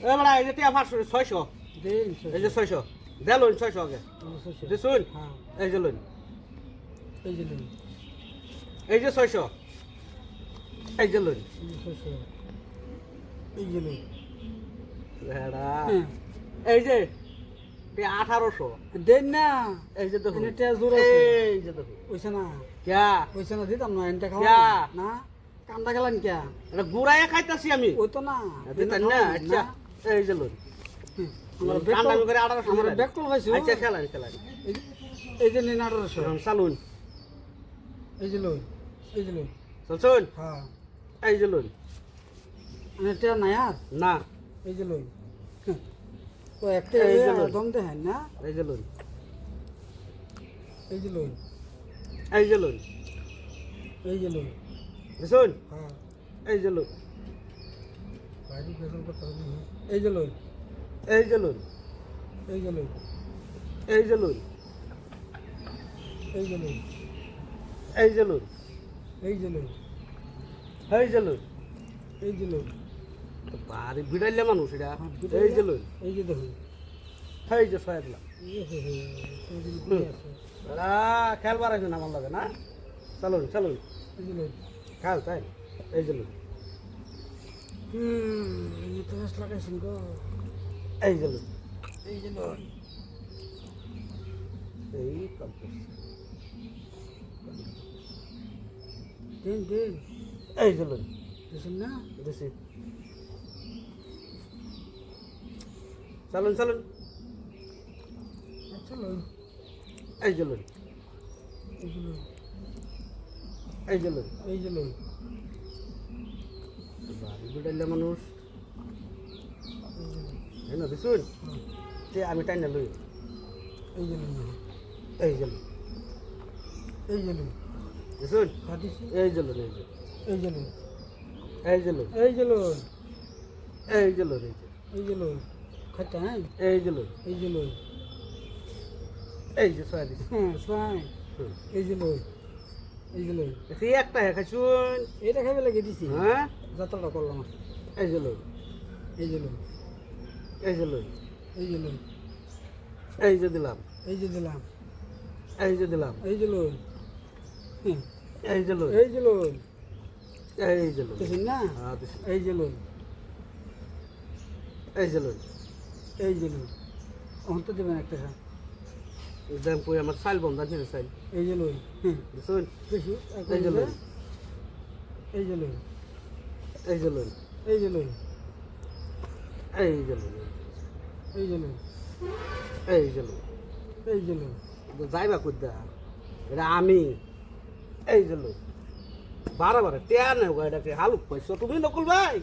এ বেড়া এই যে টিয়া পাঁচশো ছয়শো এই যে ছয়শো দেলুন ছয়শো আগে দিছুন হ্যাঁ এই যে লুন এই যে এই যে ছয়শো এই যে লুন এই যে এই হ্যাঁ আঠারোশো দেন না এই যে দেখুন জোর এই যে দেখুন ওইছে না ক্যা ওইছে না দিতাম না এনটা খাওয়া? না কান্দা গেলাম ক্যা এটা গুড়াইয়া খাইতাছি আমি ওই তো না দিতেন না আচ্ছা এই যে লুন আচ্ছা খেলান এই- যে নিন আঠারোশো চালুন এই যে লই এই যে লই চলছুন হ্যাঁ এই যে লুন এনে নাই আর না এই যে লই তো একটা এই যে দম দেখেন না এই যে লুন এই যে লই এই যে লুন এই যে লই বুঝুন হ্যাঁ এই যে লুন বাড়ি বেতন করতে হবে না। এই যে লই এই যে এই যে লই এই যে এই যে লই এই যে এই যে লই এই যে লুন এই যে লই বাড়ি বিড়াইলে মানুষ এটা হ্যাঁ, এই যে লুন এই যে দেখুন এই যে ইয়ে লই। দাদা খেলবার আছে না আমার লাগে না চলুন চলুন খেল তাই এই যে হুম এই তো গাছ লাগাইছেন গো এই লুন এই লই এই। দেন দেন। এই যে লুন দেখছেন না? দিছি। চলুন চলুন। আচ্ছা লই এই যে লুন এই লই এই যে যে বিড়াইলে মানুষ এই যে লই এই না দিছুন হ্যাঁ, তে আমি টাইনা লই এই যে এই যে এই যে দিছুন এই যে এই যে এই যে এই যে এই যে এই যে যে যে খাইতে হ্যাঁ এই যে এই যে এই যে দিছি হ্যাঁ সোয়াই এই যে লই এই একটা হ্যাঁ খাইছুন এইটা খাইবে লাগে দিছি হ্যাঁ যাত্রাটা করলাম এই যে লুন এই যে এই দিলাম এই যে দিলাম এই যে দিলাম এই যে হ্যাঁ, এই যে লুন এই যে লই এই যে লুন না হ্যাঁ এই যে লই এই যে লুন এই যে লই অন্ত দেবেন একটা দেন কই আমার সাইল বন্ধ আছে সাইল এই যে লই হ্যাঁ বেশি এই যে লই এই যে লই এই যে লুন এই যে লই এই যে লুন এই যে লই এই যে লুন এই যে লই যাইবা কুদ্দা এটা আমি এই যে লোক বারে বারে টেয়ার নেই এটাকে হালুক পাইছো তুমি নকুল ভাই